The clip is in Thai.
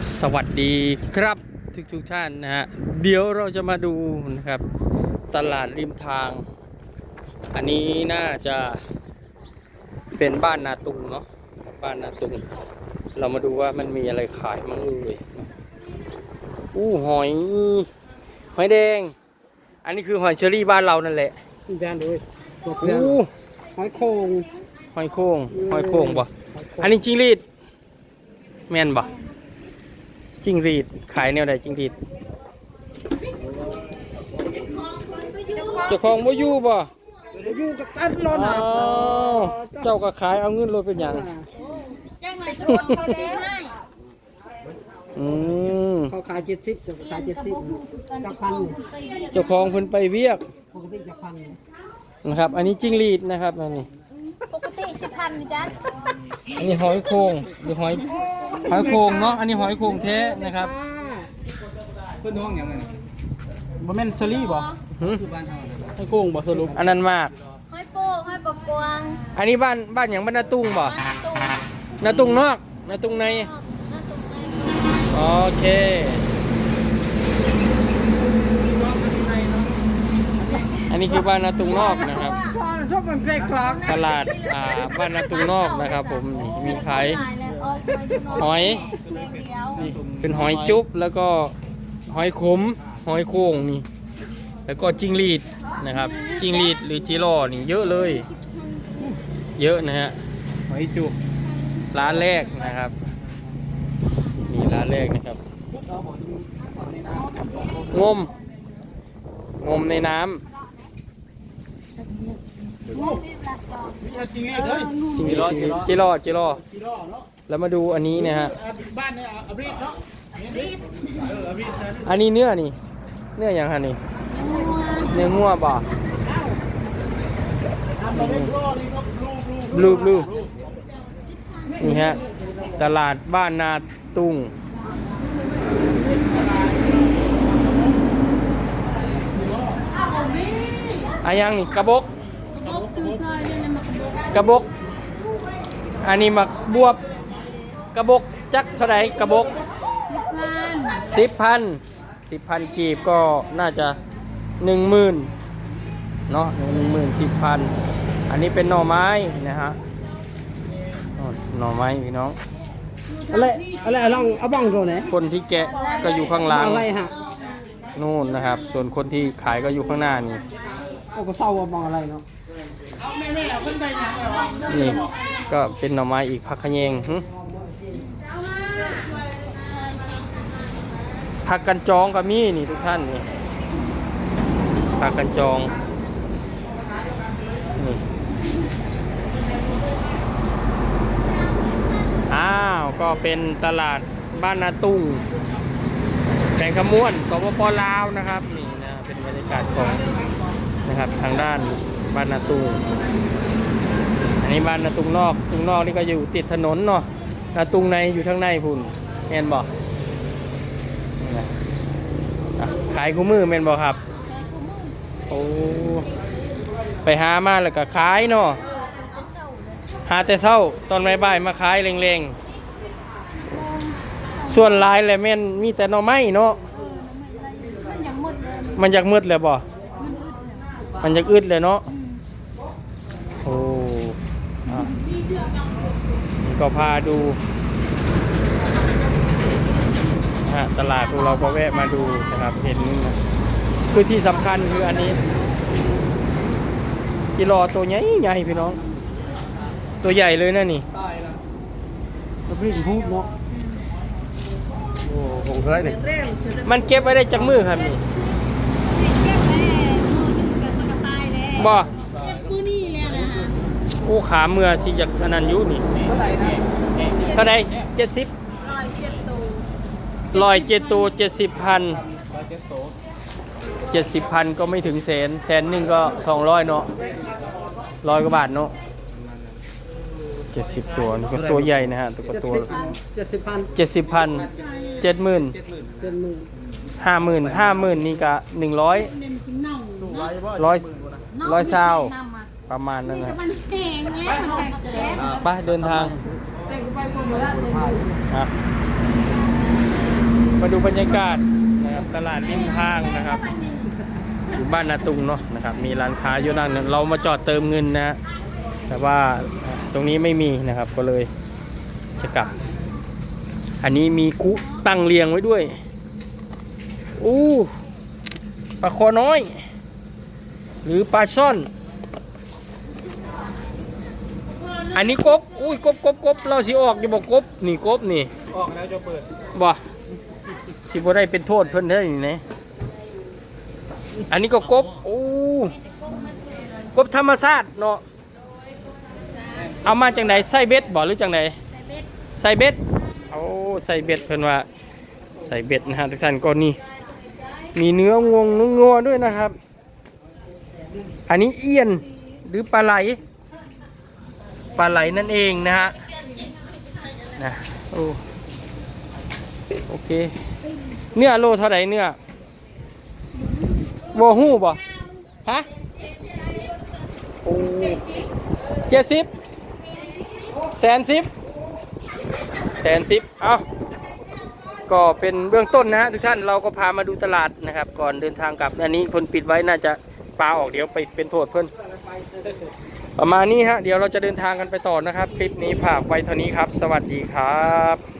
สวัสดีครับทุกทุกๆท่านนะฮะเดี๋ยวเราจะมาดูนะครับ ตลาดริมทาง อันนี้น่าจะเป็นบ้านนาตุงเนาะบ้านนาตุง เรามาดูว่ามันมีอะไรขายมั้งเลยอู้หอยหอยแดง อันนี้คือหอยเชอรี่บ้านเรานั่นแหละแดนเลยตัวเพื่อนอู้หอยโคงหอยโข่งหอยโข่งบ่อันนี้จิ้งหรีดแม่นบ่ จิ้งหรีด ขายแนวใดจิ้งหรีดเจ้าของบ่อยู่บ่อยู่กับตันรออ๋นะอเจ้าก็ขายเอาเงินรถเป็นหยังอืมเขาขายเจ็ดสิบจะขายเจ็ดสิบจะพันเจ้าของเพิ่นไปเวียกปกติจะพันนะครับ อันนี้จิ้งหรีดนะครับอันนี้ปก ติสิพันนี่จ้ะอันนี้หอยโข่งหรือหอยหอยโข่งเนาะอันนี้หอยโข่งแท้นะครับเพื่อนน้องอย่างไรบ่แม่นเซอรี่บ่หึคือบ้านเฮาหอยโคงบ่สรุปอันนั้นมากห้อยโป้งห้อยปะกวางอันนี้บ้านบ้านอย่างบ้านนาตุ้งบ่บ้านตุ้งนาตุ้งนอกนาตุ้งในนอกหน้าตุ้งในโอเคอันนี้คือบ้านนาตุงนอกนะครับ ชอบมันเกรกลอกตลาดอ่าบ้านนาตุงนอกนะครับ ผมนี่มีขายตายแล้วออกไปดูน้หอยแม่เดียวนี่เป็นหอยจุ๊บแล้วก็หอยขม หอยโข่งนี่แล้วก็จิ้งหรีดนะครับ จิ้งหรีดหรือจิโร่นี่เยอะเลย เยอะนะฮะหอยจุกร้านแรกนะครับนี่ร้านแรกนะครับงมงมในน้ำ จริงๆเลยจริงๆจิโร่จิโร่พี่น้องเนาะแล้วมาดูอันนี้นะฮะบ้านเนี่ยเอาบรีดเนาะเออเอาบรีดนะอันนี้เนื้อนี่ เนื้ออย่างฮะนี่งัวเนื้องัวบ่ทำมาเป็นรอนี่ก็ลูกลูกบลูบลูนี่ฮะ ตลาดบ้านนาตุงอายังนี่กระบก ลบชื่อซอยเนี่ยนะมัน กระบก อันนี้มักบวบ กระบกจักเท่าไหร่กระบกสิบพันสิบพันสิบพันกีบก็น่าจะหนึ่งหมื่นเนาะหนึ่งหมื่นสิบพันอันนี้เป็นหน่อไม้นะฮะอ๋อหน่อไม้พี่น้องอะไรอะไรลองเอาบ้องตัวไหนคนที่แกะก็อยู่ข้างหลังอะไรฮะนู่นนะครับ ส่วนคนที่ขายก็อยู่ข้างหน้านี่เอาก็เศร้าว่าบ้องอะไรเนาะ นี่ก็เป็นหน่อไม้อีกผักขยงผักกันจองก็มีนี่ทุกท่านนี่ผักกันจองนี่อ้าวก็เป็นตลาดบ้านนาตุ้งแข่งขมวนสปปลาวนะครับนี่นะเป็นบรรยากาศของนะครับทางด้าน บ้านนาตุงอันนี้บ้านนาตุงนอกตุงนอกนี่ก็อยู่ติดถนนเนาะนาตุงในอยู่ข้างในพุ่นแมนบอกขายคู่มือแมนบอกครับโอ้ไปหามาแล้วก็ขายเนาะหาแต่เช้าตอนบ่ายมาขายเร่งๆ ส่วนลายแหละแม่นมีแต่นอไม้เนาะมันอยากมืดเลยบ่มันอยากอึดเลยเนาะ โอ้อะนี่ ก็พาดูนะฮะตลาดพวกเราก็แวะมาดูนะครับเห็นนะคือที่สำคัญคืออันนี้กิโลตัวใหญ่ใหญ่พี่น้อง ตัวใหญ่เลยนะนี่ตายแล้วเอาบรีดพูดเนาะโอ้ผมเคยนี่มันเก็บไว้ได้จักมือครับนี่เก็บ โอ้ขาเมื่อสิจากอันนั้นอยู่นี่เท่าไหร่นะเท่าใดเจ็ดสิบร้อยเจ็ดตูลอยเจ็ดตัวเจ็ดสิบพันร้อยเจ็ดโตเจ็ดสิบพันก็ไม่ถึงแสนแสนหนึ่งก็สองร้อยเนาะร้อยกว่าบาทเนาะเจ็ดสิบตัวนี่ก็ตัวใหญ่นะฮะตัวก็เจ็ดตัวสิบเจ็ดสิบพันเจ็ดสิบพันเจ็ดหมื่นเจ็ดหมื่นเจ็ดหมื่นห้าหมื่นห้าหมื่นนี่ก็หนึ่งร้อยเมนกินเน่าเนาะร้อยร้อยซาวนำมาประมาณนั้นนี่นะ ก็มันแห้งแล้วมันแตกแล้วไปเดินทางแต่งไปก็มาแล้วครับมาดูบรรยากาศนะครับตลาดริมทางนะครับอยู่บ้านนาตุงเนาะนะครับ มีร้านค้าอยู่นั่นเรามาจอดเติมเงินนะฮะแต่ว่าตรงนี้ไม่มีนะครับก็เลยจะกลับ อันนี้มีคุตั้งเรียงไว้ด้วยอู้ปลาคอน้อย หรือปลาช่อน อันนี้กบ อุ้ยกบกบกบเราสิออกอยู่บอกกบ นี่กบนี่ ออกแล้วจะเปิดบ่สิบ่ได้เป็นโทษเพิ่นได้อนี่นะอันนี้ก็กบอู้กบธรรมชาติเนาะ เอามาจากไหนใส่เบ็ดบ่หรือจากไหนใส่เบ็ดเอาใส่เบ็ดเพิ่นว่าใส่เบ็ดนะฮะทุกท่านก็นี่ มีเนื้องวงเนื้องัวด้วยนะครับ อันนี้เอียนหรือปลาไหล ปลาไหลนั่นเองนะฮะนะโอ้โอเค เนื้อโลเท่าไหร่เนื้อบ่ฮู้บ่ฮะโอ้เจ็ดสิบแสนสิบแสนสิบเอาก็เป็นเบื้องต้นนะฮะทุกท่านเราก็พามาดูตลาดนะครับ ก่อนเดินทางกลับอันนี้เพิ่นปิดไว้น่าจะปลาออกเดี๋ยวไปเป็นโทษเพิ่น ประมาณนี้ฮะเดี๋ยวเราจะเดินทางกันไปต่อนะครับ คลิปนี้ฝากไว้เท่านี้ครับ สวัสดีครับ